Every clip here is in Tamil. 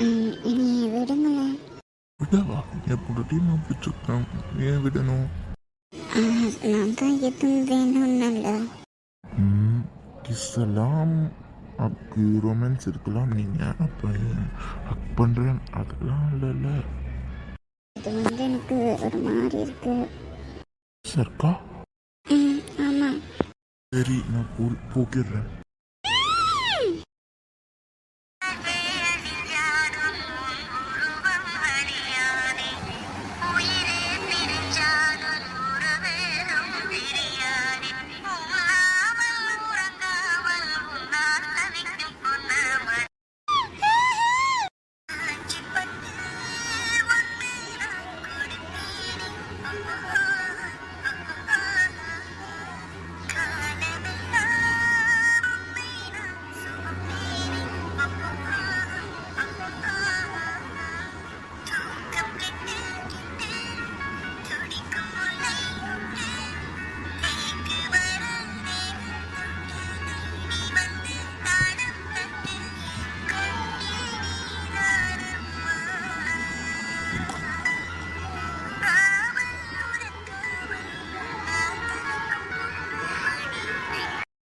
என்னைய விடுங்களேன் விடவா எப்போட டீம் பிடிச்சிருக்கேன் ஏன் விடணும் நான் தான் எதுவும் வேணும்னால கிஸ்ஸெல்லாம் அக்கு ரொமான்ஸ் இருக்கலாம் நீங்க அப்போ ஹக் பண்ணுறேன் அதெல்லாம் இல்லைல்ல அது வந்து எனக்கு ஒரு மாதிரி இருக்கு சரிக்கா ஆமாம் சரி நான் போ போக்கிடுறேன்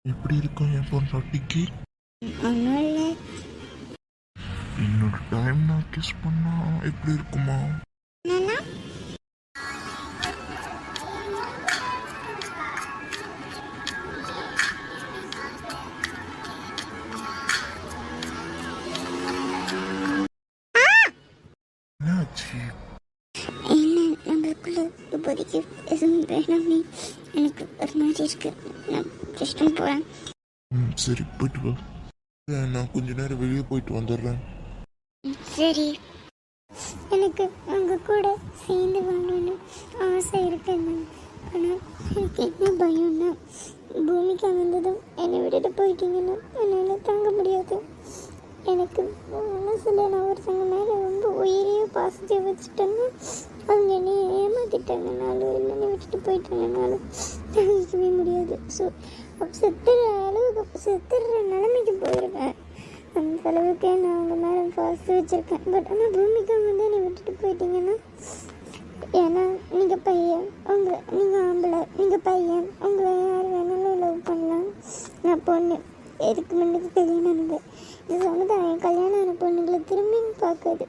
எப்படி இருக்கும் என் பொண்டாட்டிக்கு ஒன்றும் இல்லை இன்னொரு டைம் நான் கிஸ் பண்ணா எப்படி இருக்குமா? என்னன்னா? என்னாச்சு? இல்லை நம்மளுக்குள்ள இப்போதைக்கு எதுவும் வேணாமே எனக்கு ஒரு மாதிரி இருக்கு. போகிறேன் ம் சரி போயிட்டு வா நான் கொஞ்ச நேரம் வெளியே போயிட்டு வந்துடுறேன். சரி. எனக்கு உங்க கூட சேர்ந்து வாங்கணும்னு ஆசை இருக்குங்க ஆனால் எனக்கு என்ன பயம்னா பூமிக்கு வந்ததும் என்னை விட்டுட்டு போயிட்டீங்கன்னா என்னால் தாங்க முடியாது. எனக்கு மனசில் நான் ஒருத்தங்க மேலே ரொம்ப உயிரையே பாசத்தை வச்சுட்டேன்னா அவங்க என்னை ஏமாத்திட்டாங்கனாலும் இல்லை என்னை விட்டுட்டு போயிட்டாங்கனாலும் தாங்கிக்கவே முடியாது. ஸோ செத்துற அளவுக்கு செத்துற நிலைமைக்கு போயிருவேன் அந்த அளவுக்கு நான் அவங்க மேலே பாசம் வச்சுருக்கேன். பட் ஆனால் பூமிக்கு வந்து என்னை விட்டுட்டு போயிட்டீங்கன்னா ஏன்னா நீங்கள் பையன் உங்களை நீங்கள் ஆம்பளை நீங்கள் பையன் உங்களை யார் வேணாலும் லவ் பண்ணலாம். நான் பொண்ணு. எதுக்கு முன்னுக்கு கல்யாணம் ஆனது இது சமுதாயம் கல்யாணம் ஆன பொண்ணுங்களை திரும்பியும் பார்க்குது.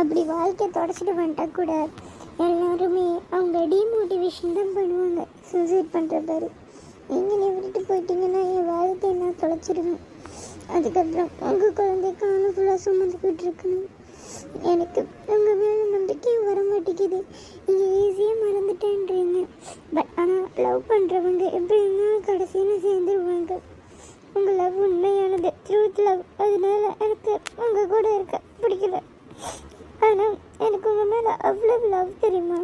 அப்படி வாழ்க்கையை தொடச்சிட்டு வந்துட்டா கூட எல்லாருமே அவங்க டிமோட்டிவேஷன் தான் பண்ணுவாங்க. சூசைட் பண்ணுற பாரு நீங்கள் விட்டுட்டு போயிட்டீங்கன்னா என் வாழ்க்கையை நான் தொலைச்சிடுவேன். அதுக்கப்புறம் உங்கள் குழந்தை அனுப்புலாக சுமந்துக்கிட்டு இருக்கணும். எனக்கு உங்கள் மேலே நம்பிக்கையும் வர மாட்டேங்குது. நீங்கள் ஈஸியாக மறந்துட்டேன்றீங்க. பட் ஆனால் லவ் பண்ணுறவங்க எப்படி இருந்தாலும் கடைசியில் சேர்ந்துருவாங்க. உங்கள் லவ் உண்மையானது ட்ரூத் லவ் அதனால எனக்கு உங்கள் கூட இருக்க பிடிக்கல. ஆனால் எனக்கு உங்கள் மேலே அவ்வளோ லவ் தெரியுமா?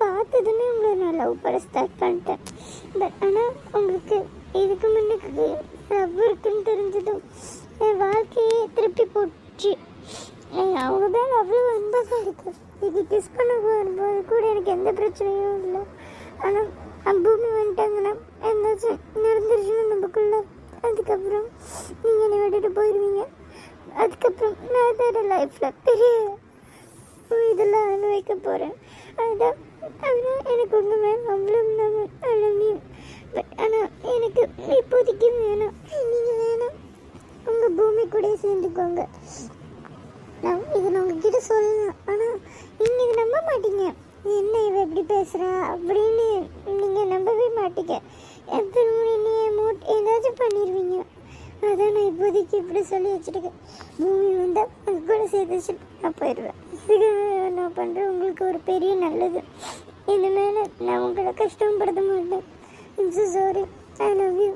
பார்த்ததுமே உங்களை நான் லவ் பண்ண ஸ்டார்ட் பண்ணிட்டேன். பட் ஆனால் உங்களுக்கு இதுக்கு முன்னுக்கு லவ் இருக்குன்னு தெரிஞ்சதும் என் வாழ்க்கையே திருப்பி போச்சு. அவங்க தான் அவ்வளோ அன்பாக இருக்கு. இது கிஸ் பண்ண போகும்போது கூட எனக்கு எந்த பிரச்சனையும் இல்லை. ஆனால் பூமி வந்துட்டாங்கன்னா என்னாச்சும் நடந்துருச்சுன்னா நமக்குள்ள அதுக்கப்புறம் நீங்கள் என்னை விட்டுட்டு போயிடுவீங்க அதுக்கப்புறம் நான் அதோட லைஃப்பில் பெரிய இதெல்லாம் அனுபவிக்க போகிறேன் அதுதான் அதனால் எனக்கு உங்கள் மேலே அவ்வளோ நம்பியும் பட் ஆனால் எனக்கு இப்போதைக்கு வேணாம். நீங்கள் வேணாம். உங்கள் பூமி கூட சேர்ந்துக்கோங்க. நான் இதை நான் உங்ககிட்ட சொல்லலாம். ஆனால் நீங்கள் இதை நம்ப மாட்டீங்க. என்ன இவ எப்படி பேசுகிறா அப்படின்னு நீங்கள் நம்பவே மாட்டீங்க. என் திருமணி மோட் ஏதாச்சும் பண்ணிடுவீங்க அதான் நான் இப்போதைக்கு இப்படி சொல்லி வச்சுருக்கேன். பூமி வந்தால் அது கூட சேர்த்து வச்சுட்டு நான் போயிடுவேன். இதுக்கு நான் பண்ணுறேன் உங்களுக்கு ஒரு பெரிய நல்லது. இனிமேல் நான் உங்களை கஷ்டப்படுத்த மாட்டேன். சாரி ஐ லவ் யூ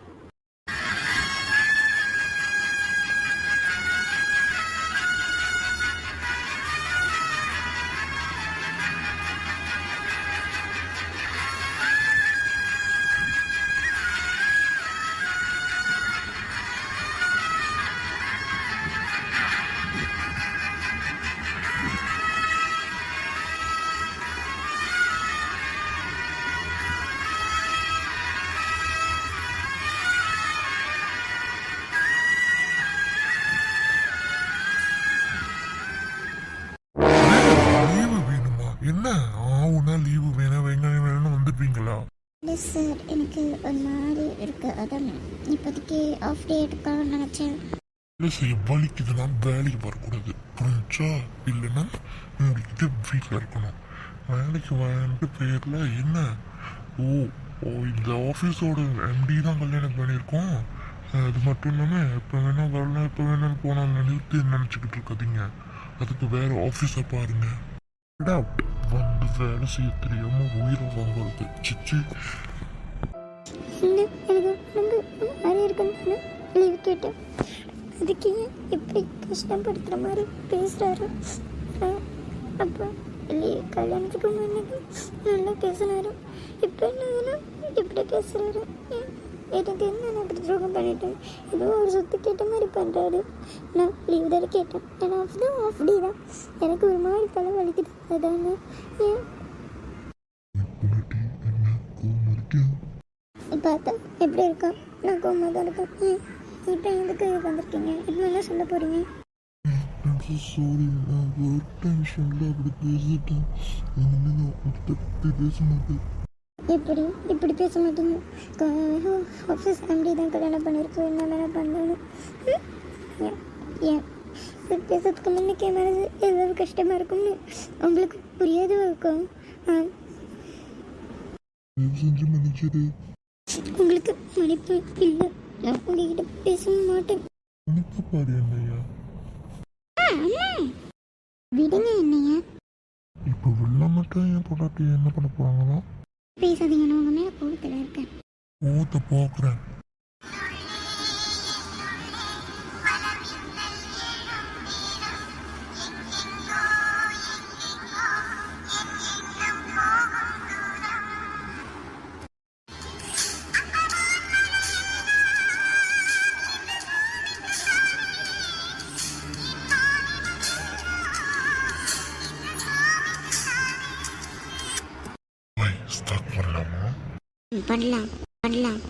இப்போதைக்கு ஆஃப் டே எடுக்கலாம்னு நினச்சேன். இல்லை செய்ய வலிக்குதுன்னா வேலைக்கு வரக்கூடாது புரிஞ்சா? இல்லைன்னா முடிக்கிட்டு வீட்டில் இருக்கணும். வேலைக்கு வரன்ற பேரில் என்ன? ஓ ஓ இந்த ஆஃபீஸோட எம்டி தான் கல்யாணம் பண்ணியிருக்கோம். அது மட்டும் இல்லாமல் எப்போ வேணா வரலாம் எப்போ வேணாலும் போனால் நிறுத்தி நினச்சிக்கிட்டு இருக்காதீங்க. அதுக்கு வேற ஆஃபீஸை பாருங்க. Get out. வந்து வேலை செய்ய தெரியாம உயிரை வாங்குறது? சிச்சி. இருக்குன்னு லீவ் கேட்டேன். அதுக்கு ஏன் இப்படி கஷ்டப்படுத்துகிற மாதிரி பேசுகிறாரு அப்போ லீவ் கல்யாணத்துக்கு முன்னாடி நல்லா பேசினாரு. இப்போ என்னதுன்னா இப்படி பேசுகிறாரு எனக்கு என்ன நான் இப்படி துரோகம் பண்ணிட்டேன்? ஏதோ ஒரு சொத்து கேட்ட மாதிரி பண்ணுறாரு நான் லீவ் தான் கேட்டேன். ஏன்னா ஆஃப் தான் ஆஃப் டே தான். எனக்கு ஒரு மாதிரி தலை வலிக்குது. அதாங்க ஏன்? பார்த்தா எப்படி இருக்கான் நான் கோமா தான் இருக்கேன் ஏன்? இப்போ எதுக்கு வந்திருக்கீங்க? இப்போ என்ன சொல்ல போகிறீங்க சாரி நான் ஒர்க் டென்ஷனில் அப்படி பேசிட்டேன். இனிமேல் நான் உங்கள்கிட்ட பற்றி பேச மாட்டேன். இப்படி இப்படி பேச மாட்டீங்க. ஆஃபீஸ் ஃபேமிலி தான் கல்யாணம் பண்ணியிருக்கு என்ன வேணா பண்ணணும்? ஏன்? பேசுறதுக்கு முன்னுக்கு என் மனசு எவ்வளவு கஷ்டமாக இருக்கும்னு உங்களுக்கு புரியாத இருக்கும்? செஞ்சு மன்னிச்சிடு. உங்களுக்கு மன்னிப்பு இல்லை. நான் உங்ககிட்ட பேச மாட்டேன். உனக்கு பாரு என்னையா. விடுங்க என்னையா. இப்போ வெள்ள மட்டும் என் பொண்டாட்டி என்ன பண்ண போகிறாங்களோ பேசாதீங்க நான் உங்கள் மேலே கோபத்தில் இருக்கேன். ஓத்த போக்குறேன். பண்ணலாம் பண்ணலாம்.